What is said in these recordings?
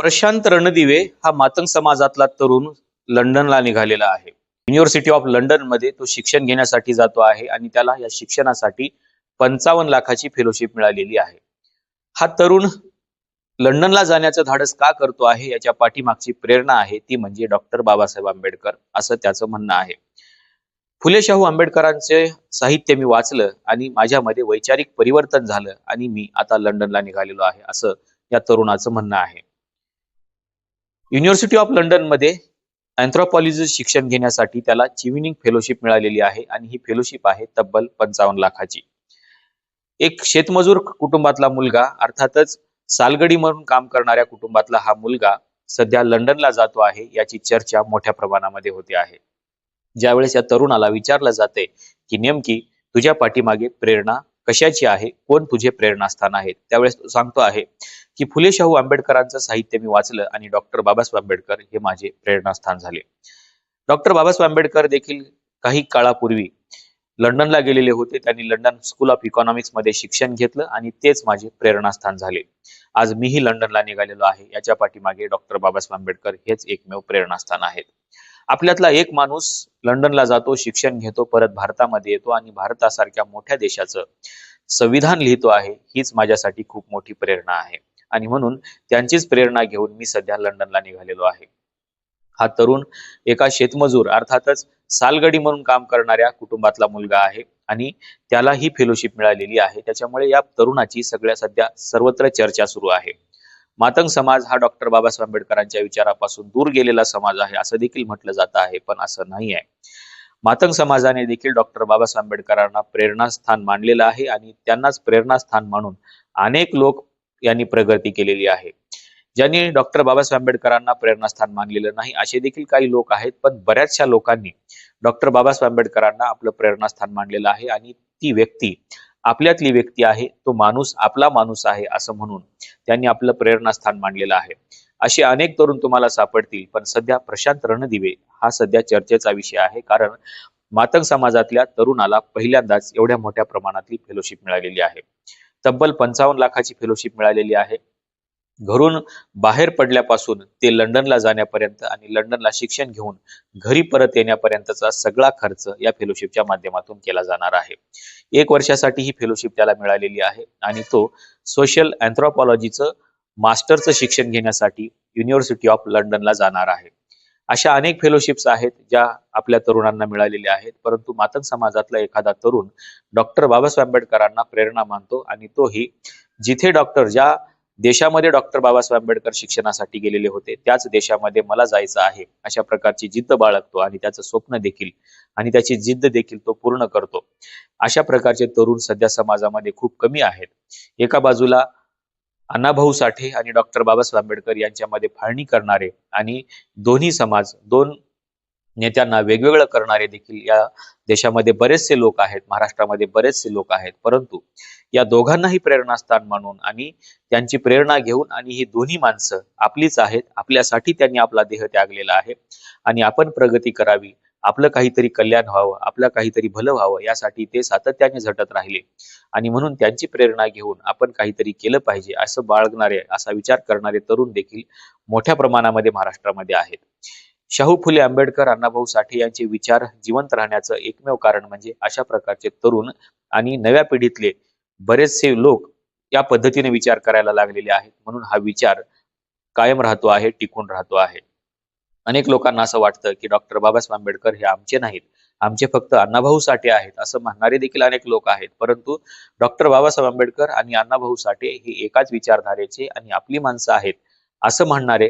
प्रशांत रणदिवे हा मातंग समाजातला तरुण लंडनला निघालेला आहे. युनिव्हर्सिटी ऑफ लंडनमध्ये तो शिक्षण घेण्यासाठी जातो आहे आणि त्याला या शिक्षणासाठी पंचावन्न लाखाची फेलोशिप मिळालेली आहे. हा तरुण लंडनला जाण्याचं धाडस का करतो आहे याच्या पाठीमागची प्रेरणा आहे ती म्हणजे डॉक्टर बाबासाहेब आंबेडकर असं त्याचं म्हणणं आहे. फुले शाहू आंबेडकरांचे साहित्य मी वाचलं आणि माझ्यामध्ये वैचारिक परिवर्तन झालं आणि मी आता लंडनला निघालेलो आहे असं या तरुणाचं म्हणणं आहे. युनिव्हर्सिटी ऑफ लंडनमध्ये अँथ्रोपॉलॉजी शिक्षण घेण्यासाठी त्याला चिविनिंग फेलोशिप मिळालेली आहे आणि ही फेलोशिप आहे तब्बल पंचावन्न लाखाची. एक शेतमजूर कुटुंबातला मुलगा अर्थातच सालगडी म्हणून काम करणाऱ्या कुटुंबातला हा मुलगा सध्या लंडनला जातो आहे याची चर्चा मोठ्या प्रमाणामध्ये होते आहे. ज्यावेळेस या तरुणाला विचारलं जाते की नेमकी तुझ्या पाठीमागे प्रेरणा कशाची आहे कोण तुझे प्रेरणास्थान आहेत? त्यावेळेस तो सांगतो आहे की फुले शाहू आंबेडकरांचं साहित्य मी वाचलं आणि डॉक्टर बाबासाहेब आंबेडकर हे माझे प्रेरणास्थान झाले. डॉक्टर बाबासाहेब आंबेडकर देखील काही काळापूर्वी लंडनला गेलेले होते. त्यांनी लंडन स्कूल ऑफ इकॉनॉमिक्समध्ये शिक्षण घेतलं आणि तेच माझे प्रेरणास्थान झाले. आज मीही लंडनला निघालेलो आहे. याच्या पाठीमागे डॉक्टर बाबासाहेब आंबेडकर हेच एकमेव प्रेरणास्थान आहेत. आपल्यातला एक माणूस लंडनला जातो शिक्षण घेतो परत भारतामध्ये येतो आणि भारतासारख्या मोठ्या देशाचं संविधान लिहितो आहे हीच माझ्यासाठी खूप मोठी प्रेरणा आहे. आणि म्हणून त्यांचीच प्रेरणा घेऊन मी सध्या लंडनला निघालेलो आहे. हा तरुण एका शेतमजूर अर्थातच सालगडी म्हणून काम करणाऱ्या कुटुंबातला मुलगा आहे आणि त्याला ही फेलोशिप मिळालेली आहे. त्याच्यामुळे या तरुणाची सगळ्या सध्या सर्वत्र चर्चा सुरू आहे. मातंग समाज हा डॉक्टर बाबासाहेब आंबेडकरांच्या विचारापासून दूर गेलेला समाज आहे असं देखील म्हटलं जात आहे पण असं नाही आहे. मातंग समाजाने देखील डॉक्टर बाबासाहेब आंबेडकरांना प्रेरणास्थान मानलेलं आहे आणि त्यांनाच प्रेरणास्थान मानून अनेक लोक यांनी प्रगती केलेली आहे. ज्यांनी डॉक्टर बाबासाहेब आंबेडकरांना प्रेरणास्थान मानलेलं नाही असे देखील काही लोक आहेत पण बऱ्याचशा लोकांनी डॉक्टर बाबासाहेब आंबेडकरांना आपलं प्रेरणास्थान मानलेलं आहे आणि ती व्यक्ती आपल्यातली व्यक्ती आहे तो माणूस आपला माणूस आहे असं म्हणून त्यांनी आपलं प्रेरणास्थान मांडलेलं आहे. असे अनेक तरुण तुम्हाला सापडतील पण सध्या प्रशांत रणदिवे हा सध्या चर्चेचा विषय आहे कारण मातंग समाजातल्या तरुणाला पहिल्यांदाच एवढ्या मोठ्या प्रमाणातली फेलोशिप मिळालेली आहे. तब्बल पंचावन्न लाखाची फेलोशिप मिळालेली आहे. घरून बाहेर पडल्यापासून ते लंडनला जाण्यापर्यंत आणि लंडनला शिक्षण घेऊन घरी परत येण्यापर्यंतचा सगळा खर्च या फेलोशिपच्या माध्यमातून केला जाणार आहे. एक वर्षासाठी ही फेलोशिप त्याला मिळालेली आहे आणि तो सोशल अँथ्रोपॉलॉजीचं मास्टरचं शिक्षण घेण्यासाठी युनिव्हर्सिटी ऑफ लंडनला जाणार आहे. अशा अनेक फेलोशिप्स आहेत ज्या आपल्या तरुणांना मिळालेल्या आहेत. परंतु मातन समाजातला एखादा तरुण डॉक्टर बाबासाहेब आंबेडकरांना प्रेरणा मानतो आणि तोही जिथे डॉक्टर ज्या देशामध्ये डॉक्टर बाबासाहेब आंबेडकर शिक्षणासाठी गेलेले होते. त्याच देशामध्ये मला जायचं आहे अशा प्रकारची जिद्द बाळगतो आणि त्याचं स्वप्न देखील आणि त्याची जिद्द देखील तो पूर्ण करतो. अशा प्रकारचे तरुण सध्या समाजामध्ये खूप कमी आहेत. एका बाजूला अण्णाभाऊ साठे आणि डॉक्टर बाबासाहेब आंबेडकर यांच्यामध्ये फाळणी करणारे आणि दोन्ही समाज दोन नेत्यांना वेगवेगळं करणारे देखील या देशामध्ये बरेचसे लोक आहेत महाराष्ट्रामध्ये बरेचसे लोक आहेत. परंतु या दोघांनाही प्रेरणास्थान मानून आणि त्यांची प्रेरणा घेऊन आणि ही दोन्ही माणसं आपलीच आहेत आपल्यासाठी त्यांनी आपला देह त्यागलेला आहे आणि आपण प्रगती करावी आपलं काहीतरी कल्याण व्हावं आपलं काहीतरी भलं व्हावं यासाठी ते सातत्याने झटत राहिले. आणि म्हणून त्यांची प्रेरणा घेऊन आपण काहीतरी केलं पाहिजे असं बाळगणारे असा विचार करणारे तरुण देखील मोठ्या प्रमाणामध्ये महाराष्ट्रामध्ये आहेत. शाहू फुले आंबेडकर अण्णाभाऊ साठे यांचे विचार जिवंत राहण्याचं एकमेव कारण म्हणजे अशा प्रकारचे तरुण आणि नव्या पिढीतले बरेचसे लोक या पद्धतीने विचार करायला लागलेले आहेत. म्हणून हा विचार कायम राहतो आहे टिकून राहतो आहे. अनेक लोकांना असं वाटतं की डॉक्टर बाबासाहेब आंबेडकर हे आमचे नाहीत. आमचे फक्त अण्णाभाऊ साठे आहेत असं म्हणणारे देखील अनेक लोक आहेत. परंतु डॉक्टर बाबासाहेब आंबेडकर आणि अण्णाभाऊ साठे हे एकाच विचारधारेचे आणि आपली माणसं आहेत असं म्हणणारे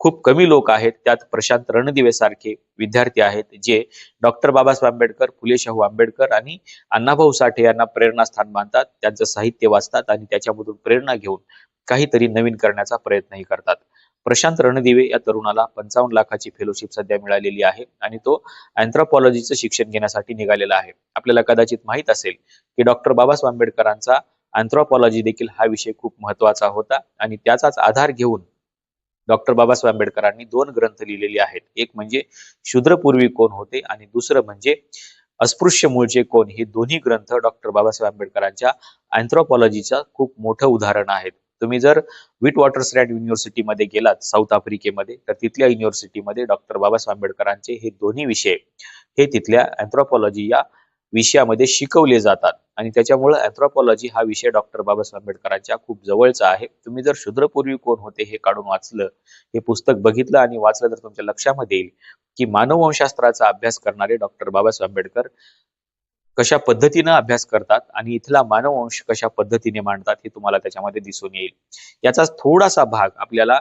खूप कमी लोक आहेत त्यात प्रशांत रणदिवे सारखे विद्यार्थी आहेत जे डॉक्टर बाबासाहेब आंबेडकर फुले शाहू आंबेडकर आणि अण्णाभाऊ साठे यांना प्रेरणास्थान मानतात. त्यांचं साहित्य वाचतात आणि त्याच्यामधून प्रेरणा घेऊन काहीतरी नवीन करण्याचा प्रयत्नही करतात. प्रशांत रणदिवे या तरुणाला पंचावन्न लाखाची फेलोशिप सध्या मिळालेली आहे आणि तो अँथ्रोपॉलॉजीचं शिक्षण घेण्यासाठी निघालेला आहे. आपल्याला कदाचित माहीत असेल की डॉक्टर बाबासाहेब आंबेडकरांचा अँथ्रोपॉलॉजी देखील हा विषय खूप महत्त्वाचा होता आणि त्याचाच आधार घेऊन डॉक्टर बाबासाहेब आंबेडकरांनी दोन ग्रंथ लिहिलेले आहेत. एक म्हणजे शूद्रपूर्वी कोण होते आणि दुसरं म्हणजे अस्पृश्य मूळचे कोण हे दोन्ही ग्रंथ डॉक्टर बाबासाहेब आंबेडकरांच्या अँथ्रोपॉलॉजीचं खूप मोठं उदाहरण आहेत. तुम्ही जर विट वॉटरस्टँड युनिव्हर्सिटीमध्ये गेलात साऊथ आफ्रिकेमध्ये तर तिथल्या युनिव्हर्सिटीमध्ये डॉक्टर बाबासाहेब आंबेडकरांचे हे दोन्ही विषय हे तिथल्या अँथ्रोपॉलॉजी या विषयामध्ये शिकवले जातात. आणि त्याच्यामुळे अँथ्रोपॉलॉजी हा विषय डॉक्टर बाबासाहेब आंबेडकरांच्या खूप जवळचा आहे. तुम्ही जर शूद्रपूर्वी कोण होते हे काढून वाचलं हे पुस्तक बघितलं आणि वाचलं तर तुमच्या लक्षामध्ये येईल की मानववंशास्त्राचा अभ्यास करणारे डॉक्टर बाबासाहेब आंबेडकर कशा पद्धतीनं अभ्यास करतात आणि इथला मानववंश कशा पद्धतीने मांडतात हे तुम्हाला त्याच्यामध्ये दिसून येईल. याचाच थोडासा भाग आपल्याला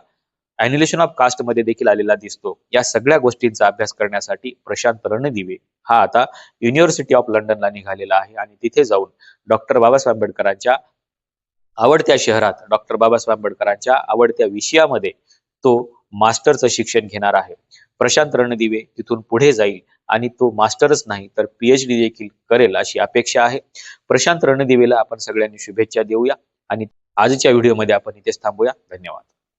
अॅन्युलेशन ऑफ कास्टमध्ये देखील आलेला दिसतो. या सगळ्या गोष्टींचा अभ्यास करण्यासाठी प्रशांत रणदिवे हा आता युनिव्हर्सिटी ऑफ लंडनला निघालेला आहे आणि तिथे जाऊन डॉक्टर बाबासाहेब आंबेडकरांच्या आवडत्या शहरात डॉक्टर बाबासाहेब आंबेडकरांच्या आवडत्या विषयामध्ये तो मास्टरचं शिक्षण घेणार आहे. प्रशांत रणदिवे तिथून पुढे जाईल आणि तो मास्टरच नाही तर पीएचडी देखील करेल अशी अपेक्षा आहे. प्रशांत रणदिवेला आपण सगळ्यांनी शुभेच्छा देऊया आणि आजच्या व्हिडिओमध्ये आपण इथेच थांबूया. धन्यवाद.